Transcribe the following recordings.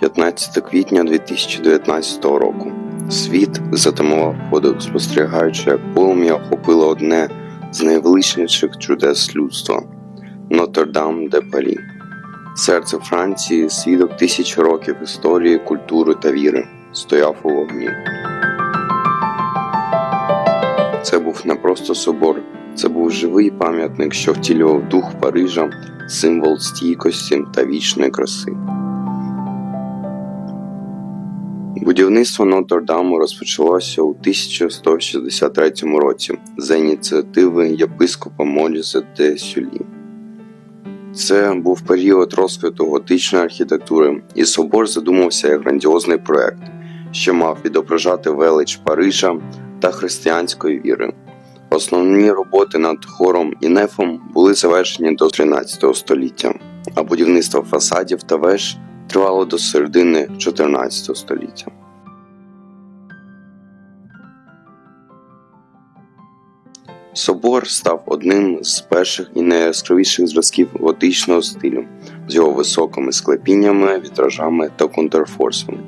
15 квітня 2019 року. Світ затамував подих, спостерігаючи, як полум'я охопило одне з найвеличніших чудес людства Нотр-Дам де Палі. Серце Франції, свідок тисяч років історії, культури та віри, стояв у вогні. Це був не просто собор, це був живий пам'ятник, що втілював дух Парижа, символ стійкості та вічної краси. Будівництво Нотр-Даму розпочалося у 1163 році за ініціативи єпископа Моліса де Сюлі. Це був період розквіту готичної архітектури, і собор задумався як грандіозний проект, що мав відображати велич Парижа та християнської віри. Основні роботи над хором і нефом були завершені до 13 століття, а будівництво фасадів та веж тривало до середини 14 століття. Собор став одним з перших і найяскравіших зразків готичного стилю з його високими склепіннями, вітражами та контрфорсами.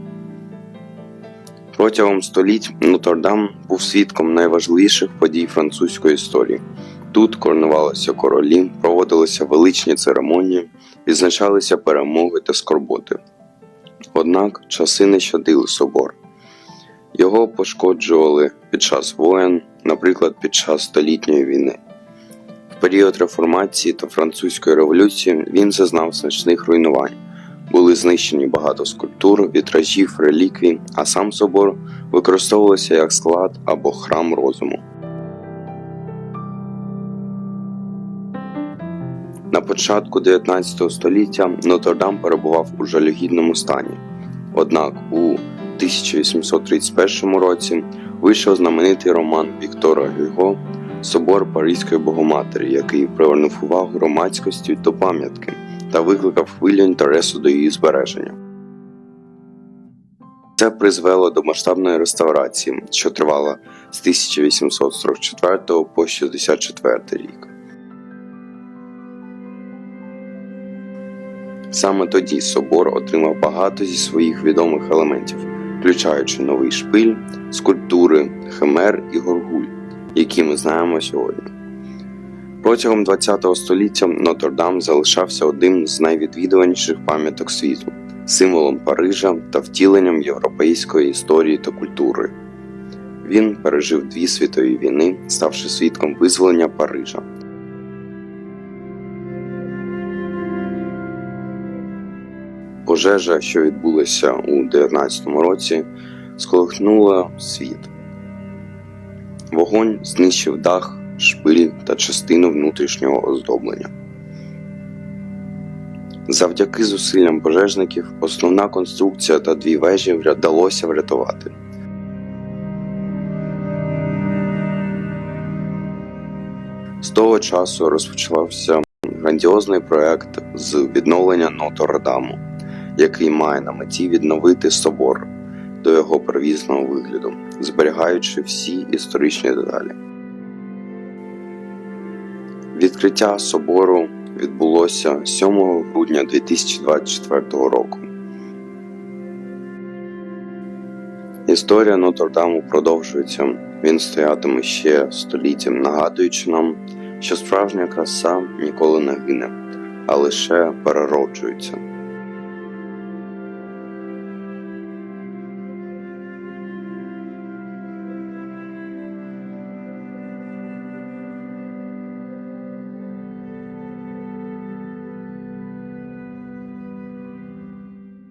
Протягом століть Нотр-Дам був свідком найважливіших подій французької історії. Тут коронувалися королі, проводилися величні церемонії, відзначалися перемоги та скорботи. Однак часи не щадили собор. Його пошкоджували під час воєн, наприклад, під час столітньої війни. В період реформації та французької революції він зазнав значних руйнувань. Були знищені багато скульптур, вітражів, реліквій, а сам собор використовувався як склад або храм розуму. На початку 19 століття Нотр-Дам перебував у жалюгідному стані. Однак у 1831 році вийшов знаменитий роман Віктора Гюго Собор Паризької Богоматері, який привернув увагу громадськості до пам'ятки та викликав хвилю інтересу до її збереження. Це призвело до масштабної реставрації, що тривала з 1844 по 64 рік. Саме тоді собор отримав багато зі своїх відомих елементів, включаючи новий шпиль, скульптури, химер і горгуль, які ми знаємо сьогодні. Протягом ХХ століття Нотр-Дам залишався одним з найвідвідуваніших пам'яток світу, символом Парижа та втіленням європейської історії та культури. Він пережив дві світові війни, ставши свідком визволення Парижа. Пожежа, що відбулася у 19 році, сколихнула світ. Вогонь знищив дах, шпиль та частину внутрішнього оздоблення. Завдяки зусиллям пожежників основна конструкція та дві вежі вдалося врятувати. З того часу розпочався грандіозний проект з відновлення Нотр-Даму, який має на меті відновити собор до його первісного вигляду, зберігаючи всі історичні деталі. Відкриття собору відбулося 7 грудня 2024 року. Історія Нотр-Даму продовжується. Він стоятиме ще століттям, нагадуючи нам, що справжня краса ніколи не гине, а лише перероджується.